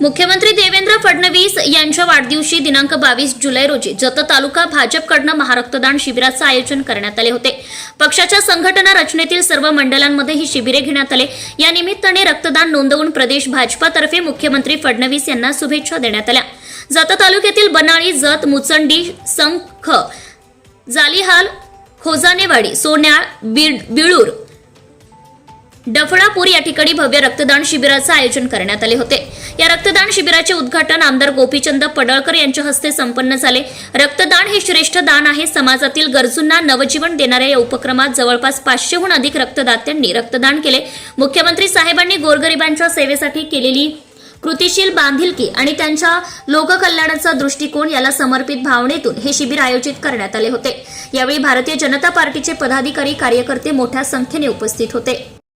मुख्यमंत्री देवेंद्र फडणवीस यांच्या वाढदिवशी दिनांक बावीस जुलै रोजी जत तालुका भाजपकडनं महारक्तदान शिबिराचं आयोजन करण्यात आले होते. पक्षाच्या संघटना रचनेतील सर्व मंडळांमध्ये ही शिबिरे घेण्यात आले. या निमित्ताने रक्तदान नोंदवून प्रदेश भाजपातर्फे मुख्यमंत्री फडणवीस यांना शुभेच्छा देण्यात आल्या. जत तालुक्यातील बनाळी जत मुचंडी संख जालिहाल खोजानेवाडी सोन्याळ बीड बिळूर डफळापूर या ठिकाणी भव्य रक्तदान शिबिराचं आयोजन करण्यात आले होते. या रक्तदान शिबिराचे उद्घाटन आमदार गोपीचंद पडळकर यांच्या हस्ते संपन्न झाले. रक्तदान हे श्रेष्ठ दान आहे. समाजातील गरजूंना नवजीवन देणाऱ्या या उपक्रमात जवळपास पाचशेहून अधिक रक्तदात्यांनी रक्तदान केले. मुख्यमंत्री साहेबांनी गोरगरिबांच्या सेवेसाठी केलेली कृतिशील बांधिलकी आणि त्यांच्या लोककल्याणाचा दृष्टिकोन याला समर्पित भावनेतून हे शिबिर आयोजित करण्यात आले होते. यावेळी भारतीय जनता पार्टीचे पदाधिकारी कार्यकर्ते मोठ्या संख्येने उपस्थित होते.